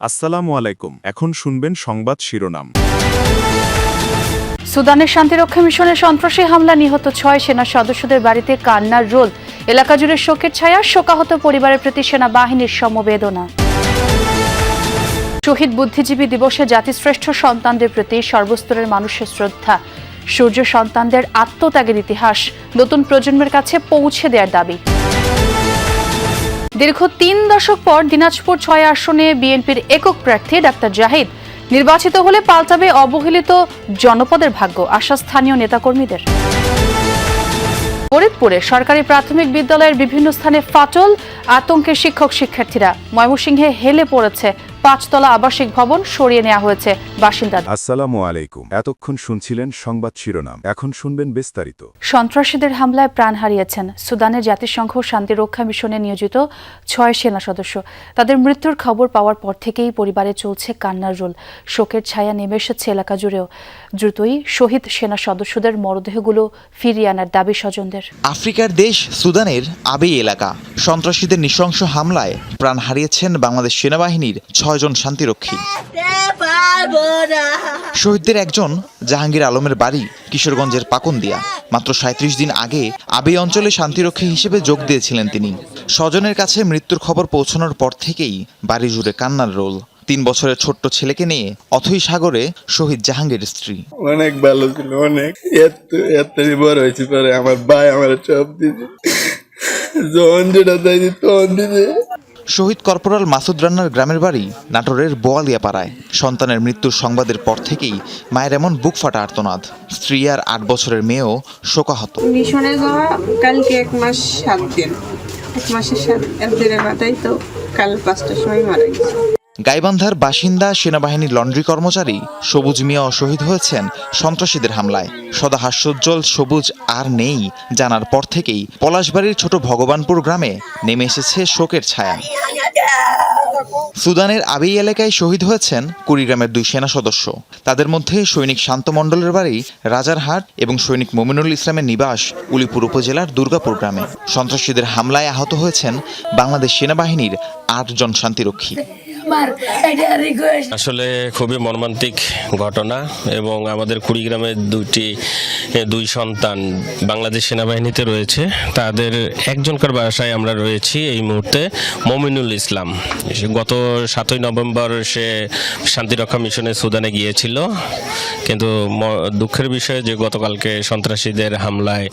আসসালামু আলাইকুম। এখন শুনবেন সংবাদ শিরোনাম। সুদানের শান্তিরক্ষা মিশনে সন্ত্রাসী হামলা নিহত ছয় সেনা সদস্যদের বাড়িতে কান্নার রোল। এলাকা জুড়ে শোকের ছায়া, শোকাহত পরিবারের প্রতি সেনাবাহিনীর সমবেদনা। শহীদ বুদ্ধিজীবী দিবসে জাতিশ্রেষ্ঠ সন্তানদের প্রতি সর্বস্তরের মানুষের শ্রদ্ধা। সূর্য সন্তানদের আত্মত্যাগের ইতিহাস নতুন প্রজন্মের কাছে পৌঁছে দেওয়ার দাবি। দীর্ঘ তিন দশক পর দিনাজপুর ছয় আসনে বিএনপির একক প্রার্থী ডাক্তার জাহিদ নির্বাচিত হলে পাল্টাবে অবহেলিত জনপদের ভাগ্য, আশা স্থানীয় নেতাকর্মীদের। ফরিদপুরে সরকারি প্রাথমিক বিদ্যালয়ের বিভিন্ন স্থানে ফাটল আতঙ্কে শিক্ষক শিক্ষার্থীরা ময়মনসিংহে হেলে পড়েছে পাঁচতলা আবাসিক ভবন সরিয়ে নেওয়া হয়েছে। বাসিন্দাদের আসসালামু আলাইকুম। এতক্ষণ শুনছিলেন সংবাদ শিরোনাম। এখন শুনবেন বিস্তারিত। সন্ত্রাসীদের হামলায় প্রাণ হারিয়েছেন সুদানের জাতিসংঘ শান্তিরক্ষা মিশনে নিয়োজিত ছয় সেনা সদস্য। তাদের মৃত্যুর খবর পাওয়ার পর থেকেই পরিবারে চলছে কান্নার রোল। শোকের ছায়া নেমে এসেছে এলাকা জুড়েও। দ্রুতই শহীদ সেনা সদস্যদের মরদেহগুলো ফিরিয়ে আনার দাবি স্বজনদের। আফ্রিকার দেশ সুদানের আবেই এলাকা। সন্ত্রাসীদের নৃশংস হামলায় প্রাণ হারিয়েছেন বাংলাদেশ সেনাবাহিনীর ছয়জন শান্তিরক্ষী। শহীদদের একজন জাহাঙ্গীর আলমের বাড়ি কিশোরগঞ্জের পাকন্দিয়া। মাত্র সাঁত্রিশ দিন আগে আবেই অঞ্চলে শান্তিরক্ষী হিসেবে যোগ দিয়েছিলেন তিনি। স্বজনের কাছে মৃত্যুর খবর পৌঁছানোর পর থেকেই বাড়ি জুড়ে কান্নার রোল। তিন বছরের ছোট্ট ছেলেকে নিয়ে অথই সাগরে শহীদ জাহাঙ্গীর স্ত্রী। অনেক ভালো ছিল, অনেক। এত এত বড় হয়েছে পরে আমার ভাই আমার সব দিছে। যখন যেটা চাইছি তখন দিছে। শহীদ কর্পোরাল মাসুদ রান্নার গ্রামের বাড়ি নাটোরের বোয়ালিয়াপাড়ায়। সন্তানের মৃত্যুর সংবাদের পর থেকেই মায়ের এমন বুক ফাটা আর্তনাদ। স্ত্রী আর আট বছরের মেয়েও শোকাহত। মিশনে যাওয়া কালকে এক মাস সাত দিন। এক মাসের সাত, এক দিনের মাথায় তো কাল পাঁচটার সময় মারা গেছে। গাইবান্ধার বাসিন্দা সেনাবাহিনীর লন্ড্রি কর্মচারী সবুজ মিয়াও শহীদ হয়েছেন সন্ত্রাসীদের হামলায়। সদা হাস্যোজ্জ্বল সবুজ আর নেই জানার পর থেকেই পলাশবাড়ির ছোট ভগবানপুর গ্রামে নেমে এসেছে শোকের ছায়া। সুদানের আবেই এলাকায় শহীদ হয়েছেন কুড়িগ্রামের দুই সেনা সদস্য। তাদের মধ্যে সৈনিক শান্ত মণ্ডলের বাড়ি, রাজারহাট এবং সৈনিক মোমিনুল ইসলামের নিবাস উলিপুর উপজেলার দুর্গাপুর গ্রামে। সন্ত্রাসীদের হামলায় আহত হয়েছেন বাংলাদেশ সেনাবাহিনীর আটজন শান্তিরক্ষী। আসলে খুবই মর্মান্তিক ঘটনা এবং আমাদের কুড়িগ্রামের দুইটি এ, দুই সন্তান বাংলাদেশ সেনাবাহিনীতে রয়েছে। তাদের একজনকার বাসায় আমরা রয়েছি এই মুহূর্তে মমিনুল ইসলাম। গত সাতই নভেম্বর সে শান্তিরক্ষা মিশনে সুদানে গিয়েছিল। কিন্তু দুঃখের বিষয়ে যে গতকালকে সন্ত্রাসীদের হামলায়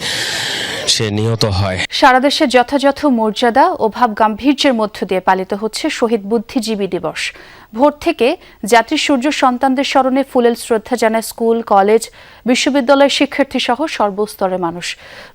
সে নিহত হয়। সারা দেশে যথাযথ মর্যাদা ও ভাব গাম্ভীর্যের মধ্য দিয়ে পালিত হচ্ছে শহীদ বুদ্ধিজীবী দিবস। ভোর থেকে জাতির সূর্য সন্তানদের স্মরণে ফুলেল শ্রদ্ধা জানায় স্কুল কলেজ বিশ্ববিদ্যালয়ের শিক্ষার্থী সহ সর্বস্তরের মানুষ।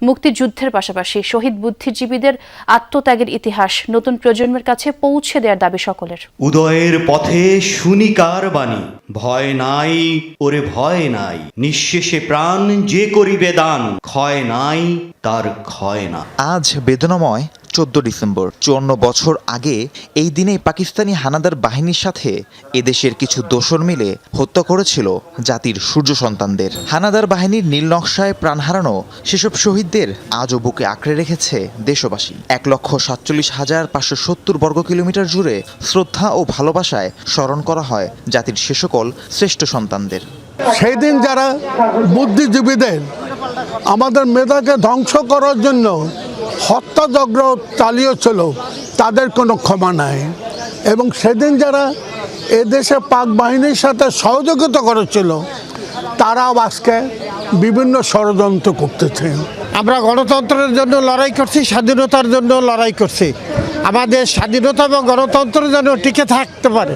মুক্তিযুদ্ধের পাশাপাশি শহীদ বুদ্ধিজীবীদের আত্মত্যাগের ইতিহাস নতুন প্রজন্মের কাছে পৌঁছে দেওয়ার দাবি সকলের। উদয়ের পথে শুনিকার বাণী ভয় নাই ওরে ভয় নাই নিঃশেষে প্রাণ যে করিবে দান ক্ষয় নাই তার ক্ষয় না। আজ বেদনাময় চোদ্দ ডিসেম্বর, চুয়ান্ন বছর আগে এই দিনে পাকিস্তানি হানাদার বাহিনীর সাথে এদেশের কিছু দোসর মিলে হত্যা করেছিল জাতির সূর্য সন্তানদের। হানাদার বাহিনীর নীল নকশায় প্রাণ হারানো সেসব শহীদদের আজও বুকে আঁকড়ে রেখেছে দেশবাসী। এক লক্ষ সাতচল্লিশ হাজার পাঁচশো সত্তর বর্গ কিলোমিটার জুড়ে শ্রদ্ধা ও ভালোবাসায় স্মরণ করা হয় জাতির সে সকল শ্রেষ্ঠ সন্তানদের। সেই দিন যারা বুদ্ধিজীবীদের, আমাদের মেধাকে ধ্বংস করার জন্য হত্যাযজ্ঞ চালিয়েছিল, তাদের কোনো ক্ষমা নাই। এবং সেদিন যারা এদেশে পাক বাহিনীর সাথে সহযোগিতা করেছিল, তারাও আজকে বিভিন্ন ষড়যন্ত্র করতেছে। আমরা গণতন্ত্রের জন্য লড়াই করছি, স্বাধীনতার জন্য লড়াই করছি। আমাদের স্বাধীনতা এবং গণতন্ত্র যেন টিকে থাকতে পারে,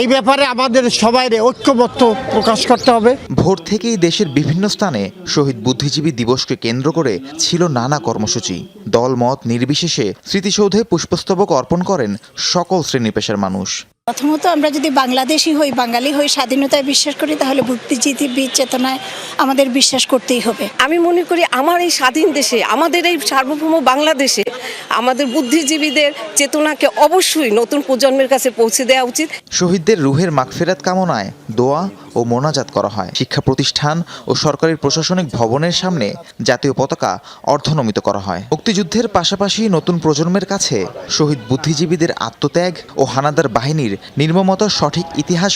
এই ব্যাপারে আমাদের সবাই ঐক্যবদ্ধ প্রকাশ করতে হবে। ভোর থেকেই দেশের বিভিন্ন স্থানে শহীদ বুদ্ধিজীবী দিবসকে কেন্দ্র করে ছিল নানা কর্মসূচি। দলমত নির্বিশেষে স্মৃতিসৌধে পুষ্পস্তবক অর্পণ করেন সকল শ্রেণি পেশার মানুষ। প্রথমত আমরা যদি বাংলাদেশি হই বাঙালি হই স্বাধীনতায় বিশ্বাস করি তাহলে বুদ্ধিজীবী চেতনায় আমাদের বিশ্বাস করতেই হবে। আমি মনে করি আমার এই স্বাধীন দেশে আমাদের এই সার্বভৌম বাংলাদেশে আমাদের বুদ্ধিজীবীদের চেতনাকে অবশ্যই নতুন প্রজন্মের কাছে পৌঁছে দেওয়া উচিত। শহীদদের রুহের মাগফেরাত কামনায় দোয়া ও মোনাজাত করা হয়। শিক্ষা প্রতিষ্ঠান ও সরকারি প্রশাসনিক ভবনের সামনে জাতীয় পতাকা অর্ধনমিত করা হয়। মুক্তিযুদ্ধের পাশাপাশি নতুন প্রজন্মের কাছে শহীদ বুদ্ধিজীবীদের আত্মত্যাগ ও হানাদার বাহিনীর নির্মমতার সঠিক ইতিহাস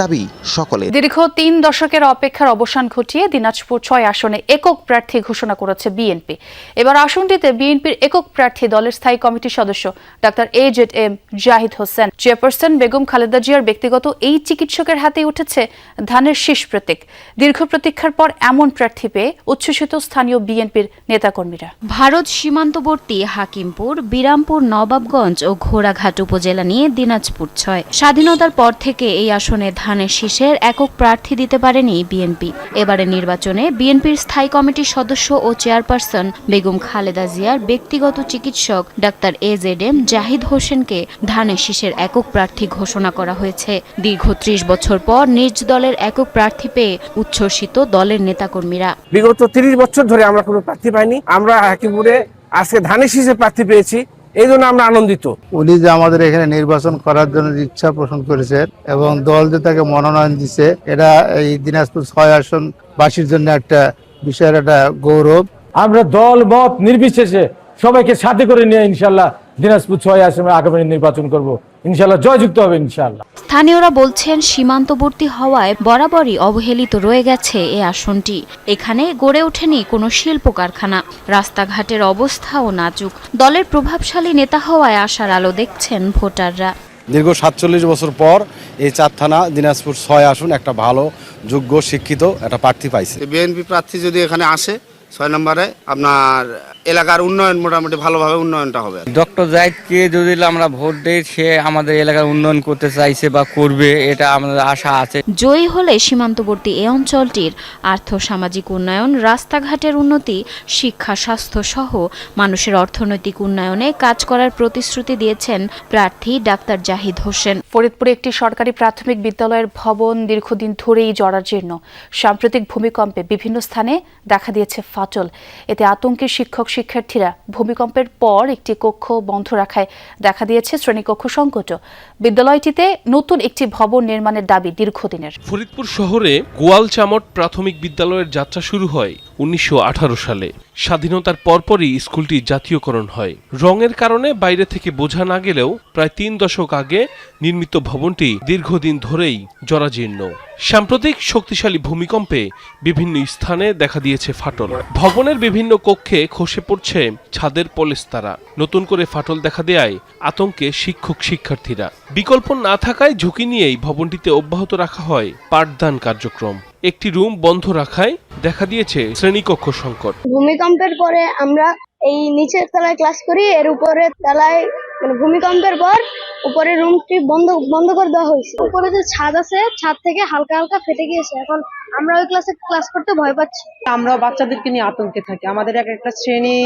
দাবি সকলে দীর্ঘ তিন দশকের অপেক্ষার অবসান ঘটিয়ে দিনাজপুর ছয় আসনে একক প্রার্থী ঘোষণা করেছে বিএনপি। এবার আসনটিতে বিএনপির একক প্রার্থী দলের স্থায়ী কমিটির সদস্য doctor A Z M Zahid Hossain. Chairperson Begum Khaleda জিয়ার ব্যক্তিগত এই চিকিৎসকের হাতে উঠেছে ধানের শীষ প্রতীক। দীর্ঘ প্রতীক্ষার পর এমন প্রার্থী পেয়ে উচ্ছ্বসিত স্থানীয় বিএনপির নেতাকর্মীরা। ভারত সীমান্তবর্তী হাকিমপুর, বিরামপুর, নবাবগঞ্জ ও ঘোড়াঘাট উপজেলা নিয়ে দিনাজপুর ছয়। স্বাধীনতার পর থেকে এই আসনে ধানের শীষের একক প্রার্থী দিতে পারেনি বিএনপি। এবারে নির্বাচনে বিএনপির স্থায়ী কমিটির সদস্য ও চেয়ারপারসন বেগম খালেদা জিয়ার ব্যক্তিগত চিকিৎসক doctor A Z M Zahid হোসেনকে ধানের শীষের একক প্রার্থী ঘোষণা করা হয়েছে। দীর্ঘ ত্রিশ বছর পর নিজ দলের একক প্রার্থী পেয়ে উচ্ছ্বসিত দলের নেতাকর্মীরা। বিগত তিরিশ বছর ধরে আমরা কোনো প্রার্থী পাইনি। আমরা হাকিমপুরে আজকে ধানের শীষে প্রার্থী পেয়েছি। এই জন্য আমরা আনন্দিত। উনি যে আমাদের এখানে নির্বাচন করার জন্য ইচ্ছা পোষণ করেছেন এবং দল যে তাকে মনোনয়ন দিছে এটা এই দিনাজপুর ছয় আসন বাসীর জন্য একটা বিষয়ের একটা গৌরব। আমরা দল মত নির্বিশেষে সবাইকে সাথে করে নিয়ে ইনশাল্লাহ দিনাজপুর ছয় আসনে আগামী নির্বাচন করব। ইনশাল্লাহ জয়যুক্ত হবে ইনশাল্লাহ স্থানীয়রা বলছেন সীমান্তবর্তী হওয়ায় বরাবরই অবহেলিত রয়ে গেছে এ আসনটি। এখানে গড়ে ওঠেনি কোনো শিল্প কারখানা রাস্তাঘাটের অবস্থাও নাজুক। দলের প্রভাবশালী নেতা হওয়ায় আশার আলো দেখছেন ভোটাররা। দীর্ঘ সাতচল্লিশ বছর পর এই চার থানা দিনাজপুর ছয় আসন একটা ভালো যোগ্য শিক্ষিত একটা প্রার্থী পাইছে। বিএনপি প্রার্থী যদি এখানে আসে ছয় নম্বরে আপনার এলাকার উন্নয়ন মোটামুটি ভালোভাবে উন্নয়নটা হবে। ডক্টর জাহিদকে যদি আমরা ভোট দেই সে আমাদের এলাকার উন্নয়ন করতে চাইছে বা করবে এটা আমাদের আশা আছে। জয়ী হলে সীমান্তবর্তী এ অঞ্চলটির আর্থ সামাজিক উন্নয়ন রাস্তাঘাটের উন্নতি শিক্ষা স্বাস্থ্য সহ মানুষের অর্থনৈতিক উন্নয়নে কাজ করার প্রতিশ্রুতি দিয়েছেন প্রার্থী ডাক্তার জাহিদ হোসেন। ফরিদপুরে একটি সরকারি প্রাথমিক বিদ্যালয়ের ভবন দীর্ঘদিন ধরেই জরাজীর্ণ। সাম্প্রতিক ভূমিকম্পে বিভিন্ন স্থানে দেখা দিয়েছে ফাটল এতে আতঙ্কে শিক্ষক, শিক্ষার্থীরা ভূমিকম্পের পর একটি কক্ষ বন্ধ রাখায় দেখা দিয়েছে শ্রেণীকক্ষ সংকটও। বিদ্যালয়টিতে নতুন একটি ভবন নির্মাণের দাবি দীর্ঘদিনের। ফরিদপুর শহরে গোয়াল চামট প্রাথমিক বিদ্যালয়ের যাত্রা শুরু হয়। উনিশশো আঠারো সালে। স্বাধীনতার পরপরই স্কুলটি জাতীয়করণ হয়। রঙের কারণে বাইরে থেকে বোঝা না গেলেও প্রায় তিন দশক আগে নির্মিত ভবনটি দীর্ঘদিন ধরেই জরাজীর্ণ। সাম্প্রতিক শক্তিশালী ভূমিকম্পে বিভিন্ন স্থানে দেখা দিয়েছে ফাটল। ভবনের বিভিন্ন কক্ষে খসে পড়ছে ছাদের পলেস্তারা। নতুন করে ফাটল দেখা দেয় আতঙ্কে শিক্ষক শিক্ষার্থীরা। বিকল্প না থাকায় ঝুঁকি নিয়েই ভবনটিতে অব্যাহত রাখা হয় পাঠদান কার্যক্রম। একটি রুম বন্ধ রাখায় দেখা দিয়েছে শ্রেণীকক্ষ সংকট। ভূমিকম্পের পরে আমরা এই নিচের তলায় ক্লাস করি এর উপরে তলায় মানে ভূমিকম্পের পর উপরে রুমটি বন্ধ বন্ধ করে দেওয়া হয়েছে। উপরে যে ছাদ আছে ছাদ থেকে হালকা হালকা ফেটে গিয়েছে। এখন আমরা ওই ক্লাসে ক্লাস করতে ভয় পাচ্ছি। আমরা বাচ্চাদেরকে নিয়ে আতঙ্কে থাকি। আমাদের এক একটা শ্রেণি